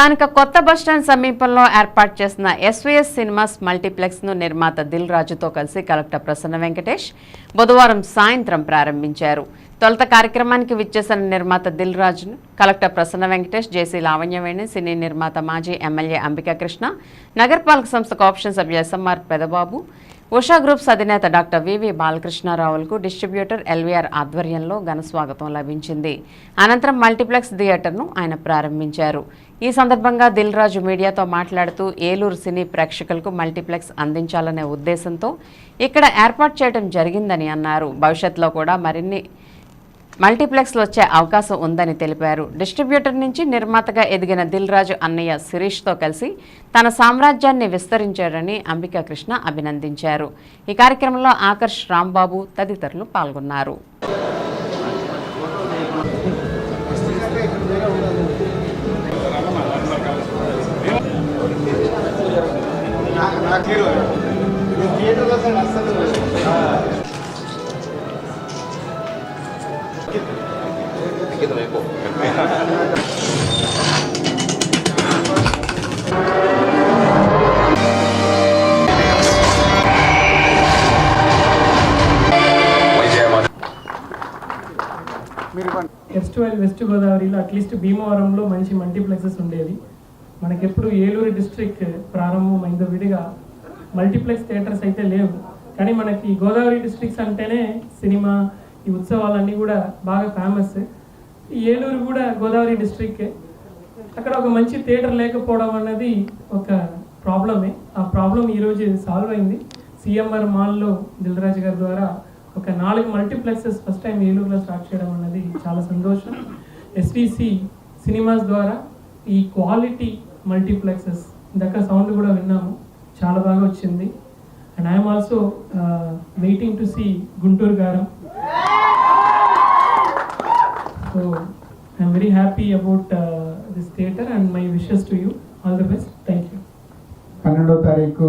స్థానిక కొత్త బస్టాండ్ సమీపంలో ఏర్పాటు చేసిన ఎస్వీఎస్ సినిమాస్ మల్టీప్లెక్స్ను నిర్మాత దిల్ రాజుతో కలిసి కలెక్టర్ ప్రసన్న వెంకటేష్ బుధవారం సాయంత్రం ప్రారంభించారు. తొలుత కార్యక్రమానికి విచ్చేసిన నిర్మాత దిల్ రాజును collector Prasanna Venkatesh JC Lavanyaveni cine నిర్మాత మాజీ ఎమ్మెల్యే అంబికా కృష్ణ నగరపాలక సంస్థ కాప్షన్ సభ్య ఎస్ఎంఆర్ పెదబాబు ఉషా గ్రూప్స్ అధినేత డాక్టర్ వివి బాలకృష్ణారావులకు డిస్ట్రిబ్యూటర్ ఎల్వీఆర్ ఆధ్వర్యంలో ఘన స్వాగతం లభించింది. అనంతరం మల్టీప్లెక్స్ థియేటర్ను ఆయన ప్రారంభించారు. ఈ సందర్భంగా దిల్ రాజు మీడియాతో మాట్లాడుతూ ఏలూరు సినీ ప్రేక్షకులకు మల్టీప్లెక్స్ అందించాలనే ఉద్దేశంతో ఇక్కడ ఏర్పాటు చేయడం జరిగిందని అన్నారు. భవిష్యత్తులో కూడా మరిన్ని మల్టీప్లెక్స్లు వచ్చే అవకాశం ఉందని తెలిపారు. డిస్ట్రిబ్యూటర్ నుంచి నిర్మాతగా ఎదిగిన దిల్ రాజు అన్నయ్య శిరీష్తో కలిసి తన సామ్రాజ్యాన్ని విస్తరించారని అంబికా కృష్ణ అభినందించారు. ఈ కార్యక్రమంలో ఆకర్ష్ రాంబాబు తదితరులు పాల్గొన్నారు. ఫెస్టివల్ వెస్ట్ గోదావరిలో అట్లీస్ట్ భీమవరంలో మంచి మల్టీప్లెక్సెస్ ఉండేది మనకెప్పుడు ఏలూరు డిస్ట్రిక్ట్ ప్రారంభమైందో విడిగా మల్టీప్లెక్స్ థియేటర్స్ అయితే లేవు. కానీ మనకి గోదావరి డిస్ట్రిక్ట్స్ అంటేనే సినిమా ఈ ఉత్సవాలన్నీ కూడా బాగా ఫేమస్. ఏలూరు కూడా గోదావరి డిస్ట్రిక్ట్. అక్కడ ఒక మంచి థియేటర్ లేకపోవడం అన్నది ఒక ప్రాబ్లమే. ఆ ప్రాబ్లం ఈరోజు సాల్వ్ అయింది. సిఎంఆర్ మాల్లో దిల్రాజు గారి ద్వారా ఒక నాలుగు మల్టీప్లెక్సెస్ ఫస్ట్ టైం ఏలూరులో స్టార్ట్ చేయడం అన్నది చాలా సంతోషం. ఎస్విసి సినిమాస్ ద్వారా ఈ క్వాలిటీ మల్టీప్లెక్సెస్ ఇందాక సౌండ్ కూడా విన్నాము. చాలా బాగా వచ్చింది. And I'm also waiting to see Guntur Kaaram. So I'm very happy about this theatre and my wishes to you all the best thank you పన్నెండో తారీఖు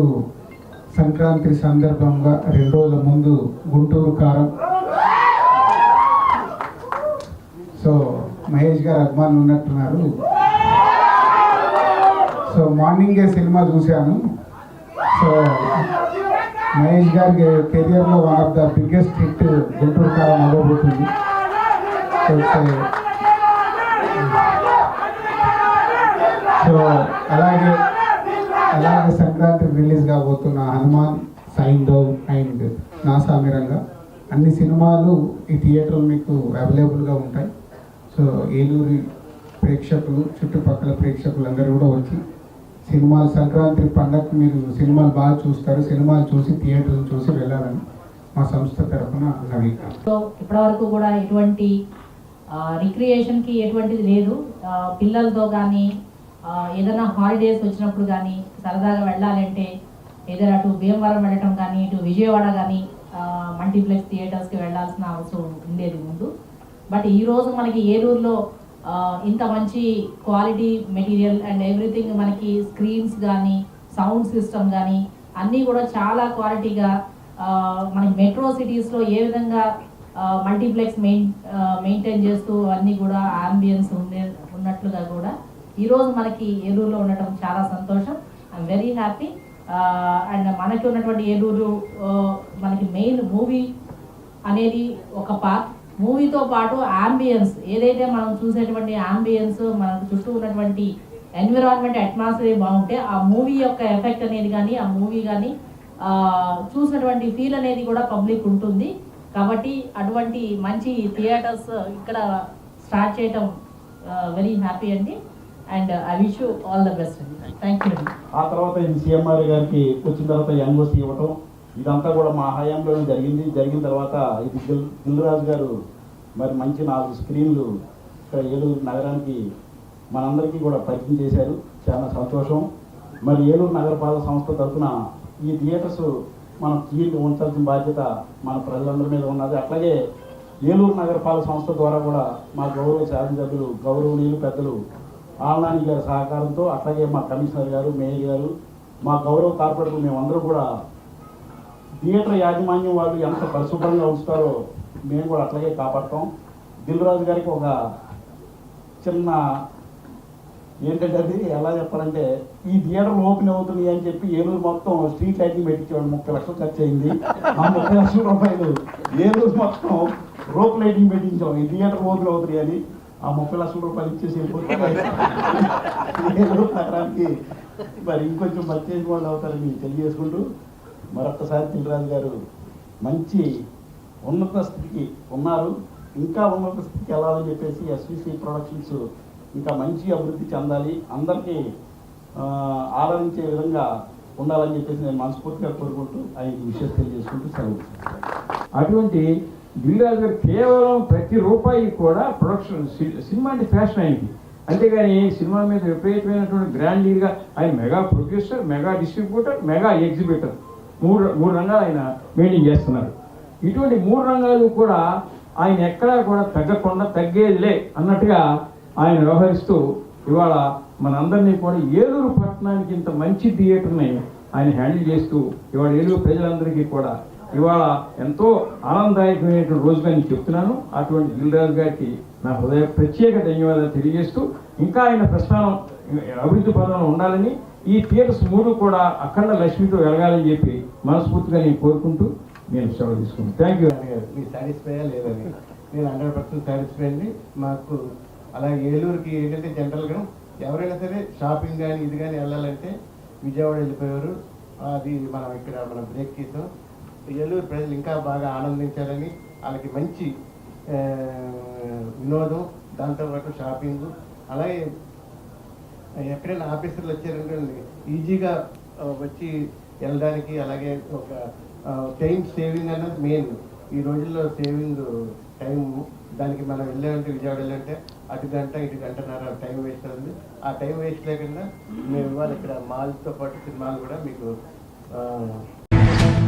సంక్రాంతి సందర్భంగా రెండు రోజుల ముందు గుంటూరు కారం. సో మహేష్ గారు అభిమానులు ఉన్నట్టున్నారు. సో మార్నింగే సినిమా చూశాను. సో మహేష్ గారి కెరియర్లో one of the biggest hit Guntur Kaaram అవ్వబోతుంది. సో సో అలాగే అలాగే సంక్రాంతి రిలీజ్ కాబోతున్న హనుమాన్ సైందవ్ అండ్ నాసామిరంగా అన్ని సినిమాలు ఈ థియేటర్లు మీకు అవైలబుల్గా ఉంటాయి. సో ఏలూరి ప్రేక్షకులు చుట్టుపక్కల ప్రేక్షకులు అందరూ కూడా వచ్చి సినిమాలు సంక్రాంతి పండగ మీరు సినిమాలు బాగా చూస్తారు. సినిమాలు చూసి థియేటర్లు చూసి వెళ్ళాలని మా సంస్థ తరఫున నవీకరణ. సో ఇప్పటివరకు కూడా ఎటువంటి రిక్రియేషన్కి ఎటువంటిది లేదు. పిల్లలతో కానీ ఏదైనా హాలిడేస్ వచ్చినప్పుడు కానీ సరదాగా వెళ్ళాలంటే ఏదైనా అటు భీమవరం వెళ్ళటం కానీ ఇటు విజయవాడ కానీ మల్టీప్లెక్స్ థియేటర్స్కి వెళ్ళాల్సిన అవసరం ఉండేది ముందు. బట్ ఈరోజు మనకి ఏలూరులో ఇంత మంచి క్వాలిటీ మెటీరియల్ అండ్ ఎవ్రీథింగ్ మనకి స్క్రీన్స్ కానీ సౌండ్ సిస్టమ్ కానీ అన్నీ కూడా చాలా క్వాలిటీగా మనకి మెట్రో సిటీస్లో ఏ విధంగా మల్టీప్లెక్స్ మెయిన్ మెయింటైన్ చేస్తూ అన్నీ కూడా ఆంబియన్స్ ఉండే ఉన్నట్లుగా కూడా ఈరోజు మనకి ఏలూరులో ఉండటం చాలా సంతోషం. ఐఎమ్ వెరీ హ్యాపీ అండ్ మనకి ఉన్నటువంటి ఏలూరు మనకి మెయిన్ మూవీ అనేది ఒక పార్ట్ మూవీతో పాటు ఆంబియన్స్ ఏదైతే మనం చూసేటువంటి ఆంబియన్స్ మనకు చుట్టూ ఉన్నటువంటి ఎన్విరాన్మెంట్ అట్మాస్ఫియర్ బాగుంటే ఆ మూవీ యొక్క ఎఫెక్ట్ అనేది కానీ ఆ మూవీ కానీ చూసినటువంటి ఫీల్ అనేది కూడా పబ్లిక్ ఉంటుంది. కాబట్టి అటువంటి మంచి థియేటర్స్ ఇక్కడ స్టార్ట్ చేయటం వెరీ హ్యాపీ అండి. And I wish you all the best అండి థ్యాంక్ యూ ఆ తర్వాత ఇది సీఎంఆర్ గారికి వచ్చిన తర్వాత ఎంఓసి ఇవ్వటం ఇదంతా కూడా మా హయాంలోనే జరిగింది. జరిగిన తర్వాత ఇది దిల్ దిల్రాజు గారు మరి మంచి నాలుగు స్క్రీన్లు ఇక్కడ ఏలూరు నగరానికి మనందరికీ కూడా పరిచయం చేశారు. చాలా సంతోషం. మరి ఏలూరు నగరపాలక సంస్థ తరఫున ఈ థియేటర్స్ మనం క్లీన్గా ఉంచాల్సిన బాధ్యత మన ప్రజలందరి మీద ఉన్నది. అట్లాగే ఏలూరు నగరపాలక సంస్థ ద్వారా కూడా మా గౌరవ శాసనసభ్యులు గౌరవనీయులు పెద్దలు ఆలనాని గారి సహకారంతో అట్లాగే మా కమిషనర్ గారు మేయర్ గారు మా గౌరవ కార్పొరేటర్ మేమందరూ కూడా థియేటర్ యాజమాన్యం వాళ్ళు ఎంత పరిశుభ్రంగా ఉంచుతారో మేము కూడా అట్లాగే కాపాడతాం. దిల్రాజు గారికి ఒక చిన్న ఏంటంటే అది ఎలా చెప్పాలంటే ఈ థియేటర్ ఓపెన్ అవుతుంది అని చెప్పి ఏలూరు మొత్తం స్ట్రీట్ లైటింగ్ పెట్టించాడు ముప్పై లక్షలు ఖర్చు అయింది. ఆ ముప్పై లక్షల రూపాయలు ఏలూరు మొత్తం రోప్ లైటింగ్ పెట్టించాం ఈ థియేటర్ ఓపెన్ అవుతుంది అని. ఆ ముప్పై లక్షల రూపాయలు ఇచ్చేసి వెళ్ళిపోతే నగరానికి మరి ఇంకొంచెం పర్చేజ్ వాళ్ళు అవుతారని తెలియజేసుకుంటూ మరొకసారి దిల్రాజు గారు మంచి ఉన్నత స్థితికి ఉన్నారు. ఇంకా ఉన్నత స్థితికి వెళ్ళాలని చెప్పేసి ఎస్విసి ప్రొడక్షన్స్ ఇంకా మంచి అభివృద్ధి చెందాలి. అందరికీ ఆరాధించే ఆదరించే విధంగా ఉండాలని చెప్పేసి నేను మనస్ఫూర్తిగా కోరుకుంటూ ఆయన విషయం తెలియజేసుకుంటూ సెలవు. అటువంటి గిరిరాజు గారు కేవలం ప్రతి రూపాయి కూడా ప్రొడక్షన్ సి- సినిమా అంటే ఫ్యాషన్ అయింది అంతేగాని సినిమా మీద విపరీతమైనటువంటి గ్రాండీగా ఆయన mega producer mega distributor mega exhibitor మూడు మూడు రంగాలు ఆయన మెయింటైన్ చేస్తున్నారు. ఇటువంటి మూడు రంగాలు కూడా ఆయన ఎక్కడా కూడా తగ్గకుండా తగ్గేదిలే అన్నట్టుగా ఆయన వ్యవహరిస్తూ ఇవాళ మనందరినీ కూడా ఏలూరు పట్టణానికి ఇంత మంచి థియేటర్ని ఆయన హ్యాండిల్ చేస్తూ ఇవాళ ఏలూరు ప్రజలందరికీ కూడా ఇవాళ ఎంతో ఆనందదాయకమైనటువంటి రోజుగా నేను చెప్తున్నాను. అటువంటి దిల్రాజు గారికి నా హృదయ ప్రత్యేక ధన్యవాదాలు తెలియజేస్తూ ఇంకా ఆయన ప్రస్థానం అభివృద్ధి పదంలో ఉండాలని ఈ థియేటర్స్ మూడు కూడా అఖండ లక్ష్మితో వెలగాలని చెప్పి మనస్ఫూర్తిగా నేను కోరుకుంటూ నేను సెలవు తీసుకుంటాను థ్యాంక్ యూ మీ సాటిస్ఫై లేదని నేను హండ్రెడ్ పర్సెంట్ సాటిస్ఫై అండి. మాకు అలాగే ఏలూరుకి ఏంటంటే జనరల్గా ఎవరైనా సరే షాపింగ్ కానీ ఇది కానీ వెళ్ళాలంటే విజయవాడ వెళ్ళిపోయారు అది మనం ఇక్కడ మనం బ్రేక్ చేసాం ఏలూరు ప్రజలు ఇంకా బాగా ఆనందించాలని వాళ్ళకి మంచి వినోదం దాంతోపాటు షాపింగ్. అలాగే ఎక్కడైనా ఆఫీసర్లు వచ్చారనుకోండి ఈజీగా వచ్చి వెళ్ళడానికి అలాగే ఒక టైం సేవింగ్ అన్నది మెయిన్. ఈ రోజుల్లో సేవింగ్ టైం దానికి మనం వెళ్ళామంటే విజయవాడ వెళ్ళాలంటే అటు గంట ఇటు గంటన్నర టైం వేస్ట్ అవుతుంది. ఆ టైం వేస్ట్ లేకుండా మేము ఇవాళ ఇక్కడ మాల్తో పాటు సినిమాలు కూడా మీకు